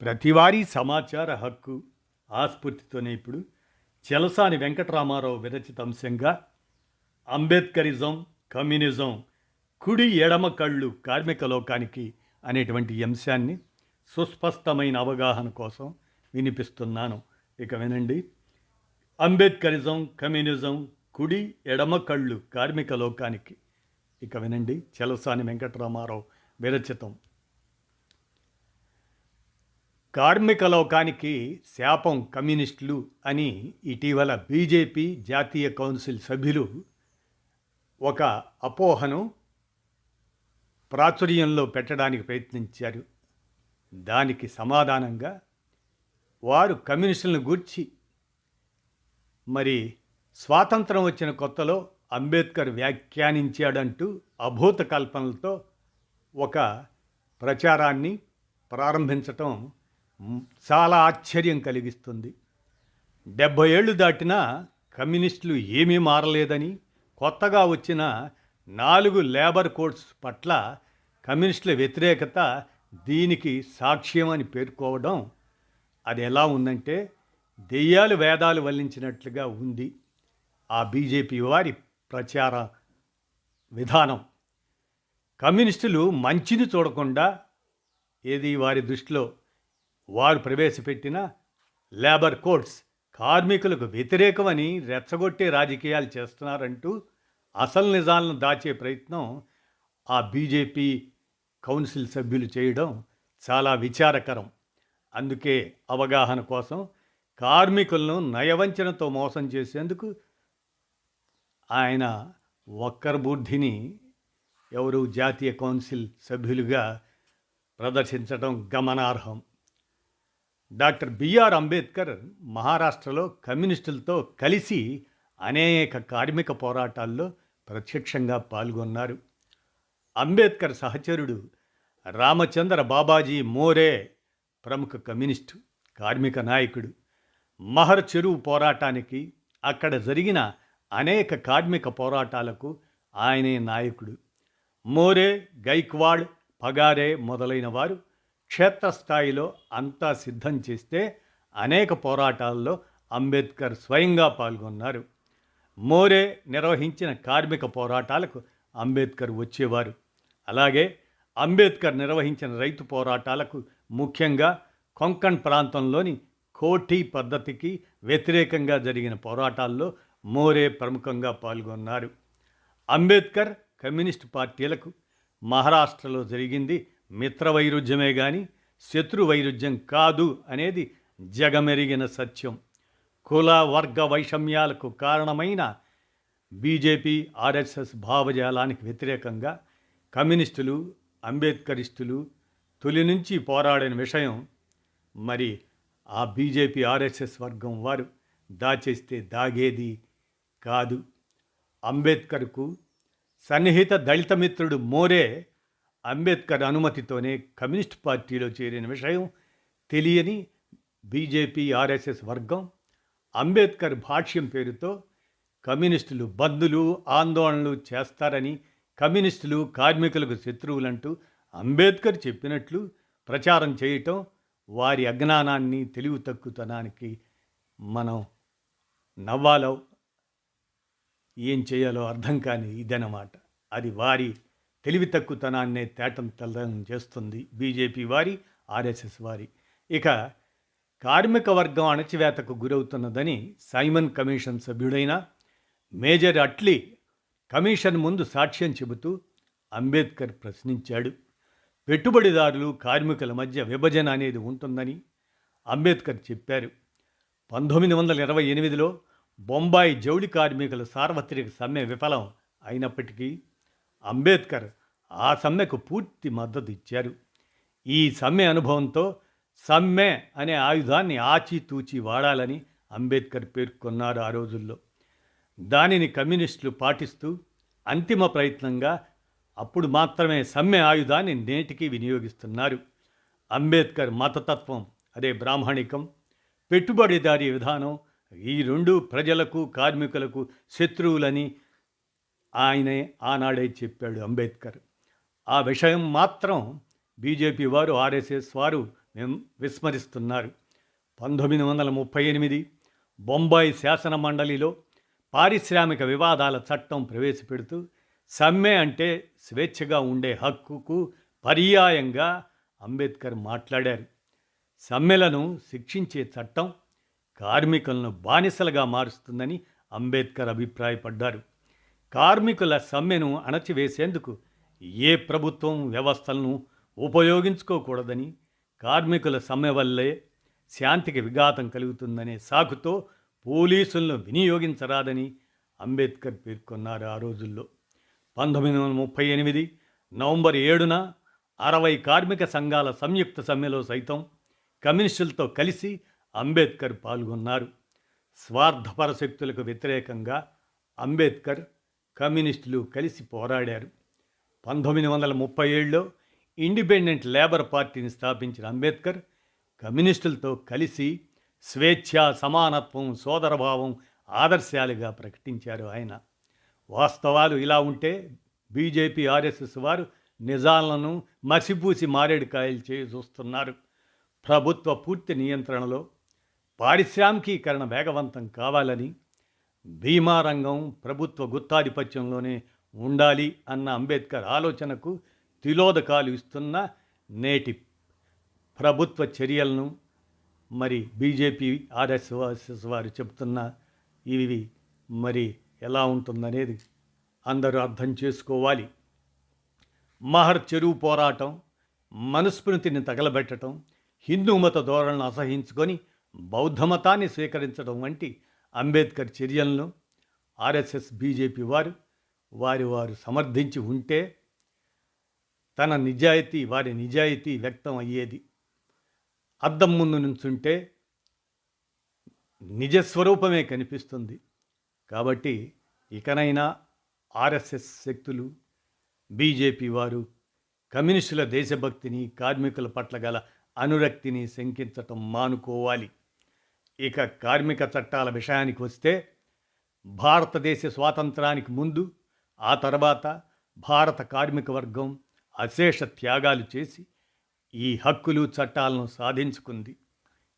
ప్రతివారీ సమాచార హక్కు ఆస్ఫూర్తితోనే ఇప్పుడు చెలసాని వెంకటరామారావు విరచిత అంశంగా అంబేద్కరిజం కమ్యూనిజం కుడి ఎడమ కళ్ళు కార్మిక లోకానికి అనేటువంటి అంశాన్ని సుస్పష్టమైన అవగాహన కోసం వినిపిస్తున్నాను. ఇక వినండి. అంబేద్కరిజం కమ్యూనిజం కుడి ఎడమ కళ్ళు కార్మిక లోకానికి. ఇక వినండి. చెలసాని వెంకటరామారావు విరచితం. కార్మిక లోకానికి శాపం కమ్యూనిస్టులు అని ఇటీవల బీజేపీ జాతీయ కౌన్సిల్ సభ్యులు ఒక అపోహను ప్రాచుర్యంలో పెట్టడానికి ప్రయత్నించారు. దానికి సమాధానంగా వారు కమ్యూనిస్టులను గూర్చి మరి స్వాతంత్రం వచ్చిన కొత్తలో అంబేద్కర్ వ్యాఖ్యానించాడంటూ అభూత కల్పనలతో ఒక ప్రచారాన్ని ప్రారంభించటం చాలా ఆశ్చర్యం కలిగిస్తుంది. డెబ్భై ఏళ్ళు దాటినా కమ్యూనిస్టులు ఏమీ మారలేదని కొత్తగా వచ్చిన నాలుగు లేబర్ కోడ్స్ పట్ల కమ్యూనిస్టుల వ్యతిరేకత దీనికి సాక్ష్యం అని పేర్కోవడం అది ఎలా ఉందంటే దెయ్యాలు వేదాలు వల్లించినట్లుగా ఉంది. ఆ బీజేపీ వారి ప్రచార విధానం. కమ్యూనిస్టులు మంచిని చూడకుండా ఏది వారి దృష్టిలో వారు ప్రవేశపెట్టిన లేబర్ కోడ్స్ కార్మికులకు వ్యతిరేకమని రెచ్చగొట్టే రాజకీయాలు చేస్తున్నారంటూ అసలు నిజాలను దాచే ప్రయత్నం ఆ బీజేపీ కౌన్సిల్ సభ్యులు చేయడం చాలా విచారకరం. అందుకే అవగాహన కోసం కార్మికులను నయవంచనతో మోసం చేసేందుకు ఆయన వక్కర్బుద్ధిని ఎవరు జాతీయ కౌన్సిల్ సభ్యులుగా ప్రదర్శించడం గమనార్హం. డాక్టర్ బిఆర్ అంబేద్కర్ మహారాష్ట్రలో కమ్యూనిస్టులతో కలిసి అనేక కార్మిక పోరాటాల్లో ప్రత్యక్షంగా పాల్గొన్నారు. అంబేద్కర్ సహచరుడు రామచంద్ర బాబాజీ మోరే ప్రముఖ కమ్యూనిస్టు కార్మిక నాయకుడు. మహర్ చెరువు పోరాటానికి అక్కడ జరిగిన అనేక కార్మిక పోరాటాలకు ఆయనే నాయకుడు. మోరే గైక్వాడ్ పగారే మొదలైన వారు క్షేత్రస్థాయిలో అంతా సిద్ధం చేస్తే అనేక పోరాటాల్లో అంబేద్కర్ స్వయంగా పాల్గొన్నారు. మోరే నిర్వహించిన కార్మిక పోరాటాలకు అంబేద్కర్ వచ్చేవారు. అలాగే అంబేద్కర్ నిర్వహించిన రైతు పోరాటాలకు ముఖ్యంగా కొంకణ్ ప్రాంతంలోని కోఠీ పద్ధతికి వ్యతిరేకంగా జరిగిన పోరాటాల్లో మోరే ప్రముఖంగా పాల్గొన్నారు. అంబేద్కర్ కమ్యూనిస్ట్ పార్టీలకు మహారాష్ట్రలో జరిగింది మిత్ర వైరుధ్యమే కానీ శత్రు వైరుధ్యం కాదు అనేది జగమెరిగిన సత్యం. కుల వర్గ వైషమ్యాలకు కారణమైన బీజేపీ ఆర్ఎస్ఎస్ భావజాలానికి వ్యతిరేకంగా కమ్యూనిస్టులు అంబేద్కరిస్టులు తొలి నుంచి పోరాడిన విషయం మరి ఆ బీజేపీ ఆర్ఎస్ఎస్ వర్గం వారు దాచేస్తే దాగేది కాదు. అంబేద్కర్కు సన్నిహిత దళిత మిత్రుడు మోరే అంబేద్కర్ అనుమతితోనే కమ్యూనిస్ట్ పార్టీలో చేరిన విషయం తెలియని బీజేపీ ఆర్ఎస్ఎస్ వర్గం అంబేద్కర్ భాష్యం పేరుతో కమ్యూనిస్టులు బందులు ఆందోళనలు చేస్తారని కమ్యూనిస్టులు కార్మికులకు శత్రువులంటూ అంబేద్కర్ చెప్పినట్లు ప్రచారం చేయటం వారి అజ్ఞానాన్ని తెలివి తక్కువతనానికి మనం నవ్వాలో ఏం చేయాలో అర్థం కాని ఇదన్నమాట. అది వారి తెలివి తక్కువతనాన్నే తేటం తెల్లం చేస్తుంది బీజేపీ వారి ఆర్ఎస్ఎస్ వారి. ఇక కార్మిక వర్గం అణచివేతకు గురవుతున్నదని సైమన్ కమిషన్ సభ్యుడైన మేజర్ అట్లీ కమిషన్ ముందు సాక్ష్యం చెబుతూ అంబేద్కర్ ప్రశ్నించాడు. పెట్టుబడిదారులు కార్మికుల మధ్య విభజన అనేది ఉంటుందని అంబేద్కర్ చెప్పారు. పంతొమ్మిది వందల ఇరవై ఎనిమిదిలో బొంబాయి జౌళి కార్మికుల సార్వత్రిక సమ్మె విఫలం అయినప్పటికీ అంబేద్కర్ ఆ సమ్మెకు పూర్తి మద్దతు ఇచ్చారు. ఈ సమ్మె అనుభవంతో సమ్మె అనే ఆయుధాన్ని ఆచితూచి వాడాలని అంబేద్కర్ పేర్కొన్నారు ఆ రోజుల్లో. దానిని కమ్యూనిస్టులు పాటిస్తూ అంతిమ ప్రయత్నంగా అప్పుడు మాత్రమే సమ్మె ఆయుధాన్ని నేటికి వినియోగిస్తున్నారు. అంబేద్కర్ మతతత్వం అదే బ్రాహ్మణికం పెట్టుబడిదారీ విధానం ఈ రెండు ప్రజలకు కార్మికులకు శత్రువులని ఆయనే ఆనాడే చెప్పాడు అంబేద్కర్. ఆ విషయం మాత్రం బీజేపీ వారు ఆర్ఎస్ఎస్ వారు విస్మరిస్తున్నారు. పంతొమ్మిది వందల ముప్పై ఎనిమిది బొంబాయి శాసన మండలిలో పారిశ్రామిక వివాదాల చట్టం ప్రవేశపెడుతూ సమ్మె అంటే స్వేచ్ఛగా ఉండే హక్కుకు పర్యాయంగా అంబేద్కర్ మాట్లాడారు. సమ్మెలను శిక్షించే చట్టం కార్మికులను బానిసలుగా మారుస్తుందని అంబేద్కర్ అభిప్రాయపడ్డారు. కార్మికుల సమ్మెను అణచివేసేందుకు ఏ ప్రభుత్వం వ్యవస్థలను ఉపయోగించుకోకూడదని కార్మికుల సమ్మె వల్లే శాంతికి విఘాతం కలుగుతుందనే సాకుతో పోలీసులను వినియోగించరాదని అంబేద్కర్ పేర్కొన్నారు ఆ రోజుల్లో. పంతొమ్మిది వందల ముప్పై ఎనిమిది నవంబర్ ఏడున అరవై కార్మిక సంఘాల సంయుక్త సమ్మెలో సైతం కమ్యూనిస్టులతో కలిసి అంబేద్కర్ పాల్గొన్నారు. స్వార్థపర శక్తులకు వ్యతిరేకంగా అంబేద్కర్ కమ్యూనిస్టులు కలిసి పోరాడారు. పంతొమ్మిది వందల ముప్పై ఏడులో ఇండిపెండెంట్ లేబర్ పార్టీని స్థాపించిన అంబేద్కర్ కమ్యూనిస్టులతో కలిసి స్వేచ్ఛ సమానత్వం సోదరభావం ఆదర్శాలుగా ప్రకటించారు ఆయన. వాస్తవాలు ఇలా ఉంటే బీజేపీ ఆర్ఎస్ఎస్ వారు నిజాలను మసిపూసి మారేడుకాయలు చేయి చూస్తున్నారు. ప్రభుత్వ పూర్తి నియంత్రణలో పారిశ్రామికీకరణ వేగవంతం కావాలని బీమా రంగం ప్రభుత్వ గుత్తాధిపత్యంలోనే ఉండాలి అన్న అంబేద్కర్ ఆలోచనకు తిలోదకాలు ఇస్తున్న నేటి ప్రభుత్వ చర్యలను మరి బీజేపీ ఆర్ఎస్ఎస్ వారు చెప్తున్న ఇవి మరి ఎలా ఉంటుందనేది అందరూ అర్థం చేసుకోవాలి. మహర్ చెరువు పోరాటం మనుస్మృతిని తగలబెట్టడం హిందూ మత ధోరణను అసహించుకొని బౌద్ధమతాన్ని స్వీకరించడం వంటి అంబేద్కర్ చర్యలను ఆర్ఎస్ఎస్ బీజేపీ వారు వారి వారు సమర్థించి ఉంటే తన నిజాయితీ వారి నిజాయితీ వ్యక్తం అయ్యేది. అద్దం ముందు నుంచుంటే నిజస్వరూపమే కనిపిస్తుంది. కాబట్టి ఇకనైనా ఆర్ఎస్ఎస్ శక్తులు బీజేపీ వారు కమ్యూనిస్టుల దేశభక్తిని కార్మికుల పట్ల గల అనురక్తిని శంకించటం మానుకోవాలి. ఇక కార్మిక చట్టాల విషయానికి వస్తే భారతదేశ స్వాతంత్రానికి ముందు ఆ తర్వాత భారత కార్మిక వర్గం అశేష త్యాగాలు చేసి ఈ హక్కులు చట్టాలను సాధించుకుంది.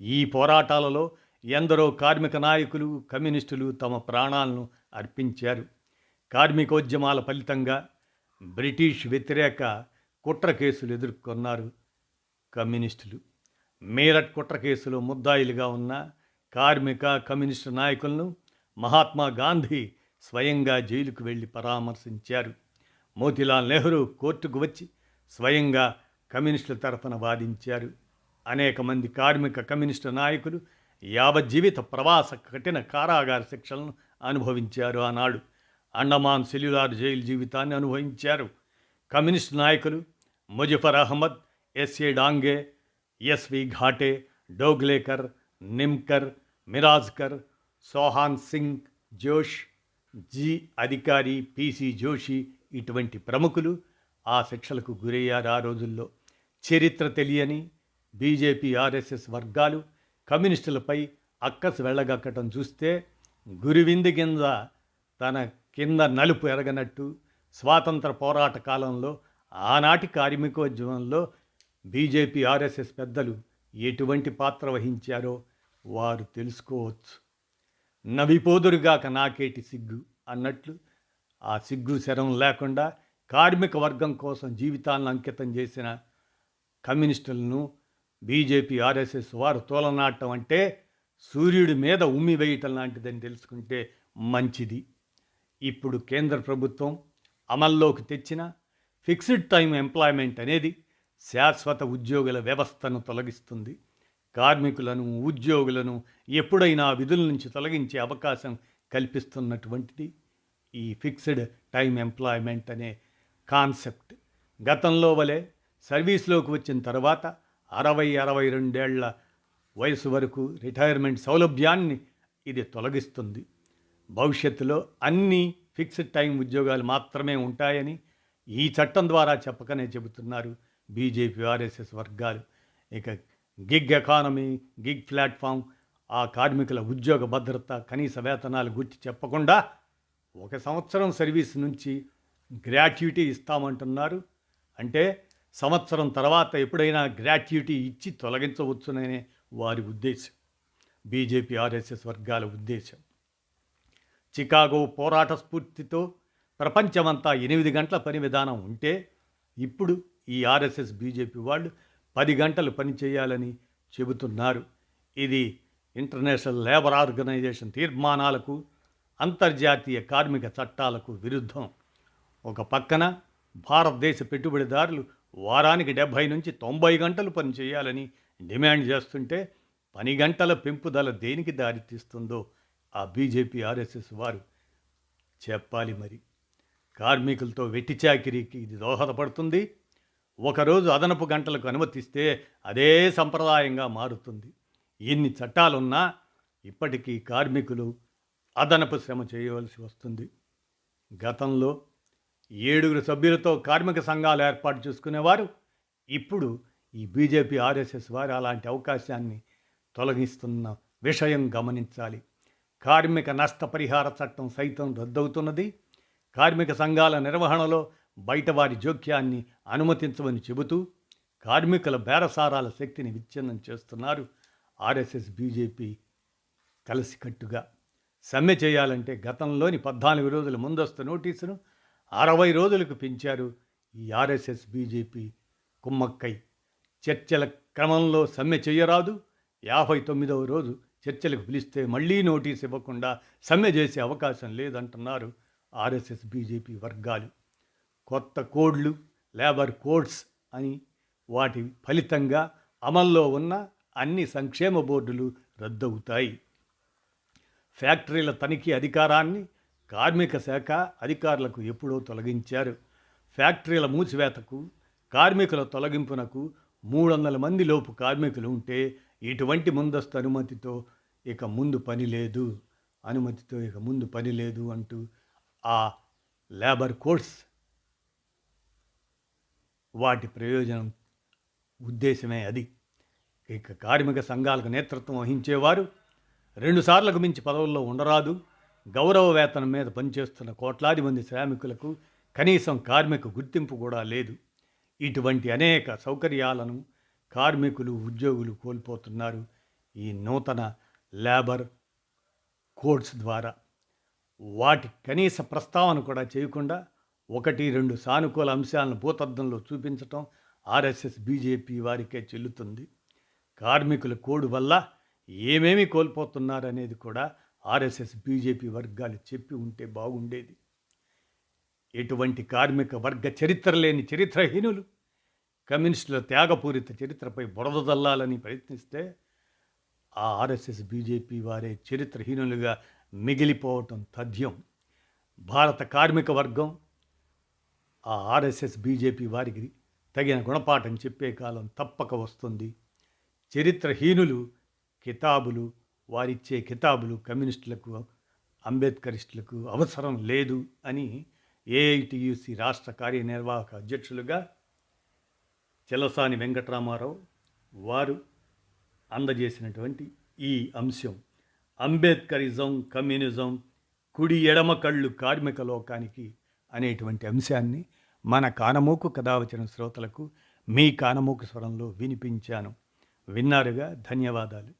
ఈ పోరాటాలలో ఎందరో కార్మిక నాయకులు కమ్యూనిస్టులు తమ ప్రాణాలను అర్పించారు. కార్మికోద్యమాల ఫలితంగా బ్రిటిష్ వ్యతిరేక కుట్ర కేసులు ఎదుర్కొన్నారు కమ్యూనిస్టులు. మీరట్ కుట్ర కేసులో ముద్దాయిలుగా ఉన్న కార్మిక కమ్యూనిస్టు నాయకులను మహాత్మా గాంధీ స్వయంగా జైలుకు వెళ్ళి పరామర్శించారు. మోతిలాల్ నెహ్రూ కోర్టుకు వచ్చి స్వయంగా కమ్యూనిస్టుల తరఫున వాదించారు. అనేక మంది కార్మిక కమ్యూనిస్టు నాయకులు యావజ్జీవిత ప్రవాస కఠిన కారాగార శిక్షలను అనుభవించారు ఆనాడు. అండమాన్ సెల్యులార్ జైలు జీవితాన్ని అనుభవించారు. కమ్యూనిస్టు నాయకులు Muzaffar Ahmad S A Dange S V Ghate Joglekar Nimbkar Mirajkar Sohan Singh Josh G Adhikari PC Joshi ఇటువంటి ప్రముఖులు ఆ శిక్షలకు గురయ్యారు ఆ రోజుల్లో. చరిత్ర తెలియని బీజేపీ ఆర్ఎస్ఎస్ వర్గాలు కమ్యూనిస్టులపై అక్కసు వెళ్ళగక్కటం చూస్తే గురివింది కింద తన కింద నలుపు ఎరగనట్టు స్వాతంత్ర పోరాట కాలంలో ఆనాటి కార్మికోద్యమంలో బీజేపీ ఆర్ఎస్ఎస్ పెద్దలు ఎటువంటి పాత్ర వహించారో వారు తెలుసుకోవచ్చు. నవిపోదురుగాక నాకేటి సిగ్గు? అన్నట్లు ఆ సిగ్గు శరం లేకుండా కార్మిక వర్గం కోసం జీవితాలను అంకితం చేసిన కమ్యూనిస్టులను బీజేపీ ఆర్ఎస్ఎస్ వారు తోలనాటం అంటే సూర్యుడి మీద ఉమ్మి వేయటం లాంటిదని తెలుసుకుంటే మంచిది. ఇప్పుడు కేంద్ర ప్రభుత్వం అమల్లోకి తెచ్చిన ఫిక్స్డ్ టైం ఎంప్లాయ్మెంట్ అనేది శాశ్వత ఉద్యోగుల వ్యవస్థను తొలగిస్తుంది. కార్మికులను ఉద్యోగులను ఎప్పుడైనా విధుల నుంచి తొలగించే అవకాశం కల్పిస్తున్నటువంటిది ఈ ఫిక్స్డ్ టైం ఎంప్లాయ్మెంట్ అనే కాన్సెప్ట్. గతంలో వలె సర్వీస్లోకి వచ్చిన తర్వాత అరవై అరవై రెండేళ్ళ వయసు వరకు రిటైర్మెంట్ సౌలభ్యాన్ని ఇది తొలగిస్తుంది. భవిష్యత్తులో అన్ని ఫిక్స్డ్ టైం ఉద్యోగాలు మాత్రమే ఉంటాయని ఈ చట్టం ద్వారా చెప్పకనే చెబుతున్నారు బీజేపీ ఆర్ఎస్ఎస్ వర్గాలు. ఇక గిగ్ ఎకానమీ గిగ్ ప్లాట్ఫామ్ ఆ కార్మికుల ఉద్యోగ భద్రత కనీస వేతనాలు గుర్తి చెప్పకుండా ఒక సంవత్సరం సర్వీస్ నుంచి గ్రాట్యుటీ ఇస్తామంటున్నారు. అంటే సంవత్సరం తర్వాత ఎప్పుడైనా గ్రాట్యుటీ ఇచ్చి తొలగించవచ్చుననే వారి ఉద్దేశం. బీజేపీ ఆర్ఎస్ఎస్ వర్గాల ఉద్దేశం. చికాగో పోరాట స్ఫూర్తితో ప్రపంచమంతా ఎనిమిది గంటల పని విధానం ఉంటే ఇప్పుడు ఈ ఆర్ఎస్ఎస్ బీజేపీ వాళ్ళు పది గంటలు పని చేయాలని చెబుతున్నారు. ఇది ఇంటర్నేషనల్ లేబర్ ఆర్గనైజేషన్ తీర్మానాలకు అంతర్జాతీయ కార్మిక చట్టాలకు విరుద్ధం. ఒక పక్కన భారతదేశ పెట్టుబడిదారులు వారానికి డెబ్భై నుంచి తొంభై గంటలు పని చేయాలని డిమాండ్ చేస్తుంటే పని గంటల పెంపుదల దేనికి దారితీస్తుందో ఆ బీజేపీ ఆర్ఎస్ఎస్ వారు చెప్పాలి మరి. కార్మికులతో వెట్టిచాకిరీకి ఇది దోహదపడుతుంది. ఒకరోజు అదనపు గంటలకు అనుమతిస్తే అదే సంప్రదాయంగా మారుతుంది. ఎన్ని చట్టాలున్నా ఇప్పటికీ కార్మికులు అదనపు శ్రమ చేయవలసి వస్తుంది. గతంలో ఏడుగురు సభ్యులతో కార్మిక సంఘాలు ఏర్పాటు చేసుకునేవారు. ఇప్పుడు ఈ బీజేపీ ఆర్ఎస్ఎస్ వారు అలాంటి అవకాశాన్ని తొలగిస్తున్న విషయం గమనించాలి. కార్మిక నష్టపరిహార చట్టం సైతం రద్దవుతున్నది. కార్మిక సంఘాల నిర్వహణలో బయటవారి జోక్యాన్ని అనుమతించమని చెబుతూ కార్మికుల బేరసారాల శక్తిని విచ్ఛిన్నం చేస్తున్నారు ఆర్ఎస్ఎస్ బీజేపీ కలిసికట్టుగా. సమ్మె చేయాలంటే గతంలోని పద్నాలుగు రోజుల ముందస్తు నోటీసును అరవై రోజులకు పెంచారు ఈ ఆర్ఎస్ఎస్ బీజేపీ కుమ్మక్కై. చర్చల క్రమంలో సమ్మె చేయరాదు. యాభై తొమ్మిదవ రోజు చర్చలకు పిలిస్తే మళ్ళీ నోటీస్ ఇవ్వకుండా సమ్మె చేసే అవకాశం లేదంటున్నారు ఆర్ఎస్ఎస్ బీజేపీ వర్గాలు. కొత్త కోడ్లు లేబర్ కోడ్స్ అని వాటి ఫలితంగా అమల్లో ఉన్న అన్ని సంక్షేమ బోర్డులు రద్దవుతాయి. ఫ్యాక్టరీల తనిఖీ అధికారాన్ని కార్మిక శాఖ అధికారులకు ఎప్పుడో తొలగించారు. ఫ్యాక్టరీల మూసివేతకు కార్మికుల తొలగింపునకు మూడు వందల మంది లోపు కార్మికులు ఉంటే ఇటువంటి ముందస్తు అనుమతితో ఇక ముందు పని లేదు. అనుమతితో ఇక ముందు పని లేదు అంటూ ఆ లేబర్ కోడ్స్ వాటి ప్రయోజనం ఉద్దేశమే అది. ఇక కార్మిక సంఘాలకు నేతృత్వం వహించేవారు రెండు సార్లకు మించి పదవుల్లో ఉండరాదు. గౌరవ వేతనం మీద పనిచేస్తున్న కోట్లాది మంది శ్రామికులకు కనీసం కార్మిక గుర్తింపు కూడా లేదు. ఇటువంటి అనేక సౌకర్యాలను కార్మికులు ఉద్యోగులు కోల్పోతున్నారు ఈ నూతన లేబర్ కోడ్స్ ద్వారా. వాటి కనీస ప్రస్తావన కూడా చేయకుండా ఒకటి రెండు సానుకూల అంశాలను భూతద్దంలో చూపించటం ఆర్ఎస్ఎస్ బీజేపీ వారికే చెల్లుతుంది. కార్మికుల కోడ్ వల్ల ఏమేమి కోల్పోతున్నారనేది కూడా ఆర్ఎస్ఎస్ బీజేపీ వర్గాలు చెప్పి ఉంటే బాగుండేది. ఎటువంటి కార్మిక వర్గ చరిత్ర లేని చరిత్రహీనులు కమ్యూనిస్టుల త్యాగపూరిత చరిత్రపై బురద జల్లాలని ప్రయత్నిస్తే ఆ ఆర్ఎస్ఎస్ బీజేపీ వారే చరిత్రహీనులుగా మిగిలిపోవటం తథ్యం. భారత కార్మిక వర్గం ఆ ఆర్ఎస్ఎస్ బీజేపీ వారికి తగిన గుణపాఠం చెప్పే కాలం తప్పక వస్తుంది. చరిత్రహీనులు కితాబులు వారిచ్చే కితాబులు కమ్యూనిస్టులకు అంబేద్కరిస్టులకు అవసరం లేదు అని ఏఐటియుసి రాష్ట్ర కార్యనిర్వాహక అధ్యక్షులుగా చెలసాని వెంకటరామారావు వారు అందజేసినటువంటి ఈ అంశం. అంబేద్కరిజం కమ్యూనిజం కుడి ఎడమ కళ్ళు కార్మిక లోకానికి అనేటువంటి అంశాన్ని మన కానమూకు కథ వచ్చిన శ్రోతలకు మీ కానమోకు స్వరంలో వినిపించాను. విన్నారుగా ధన్యవాదాలు.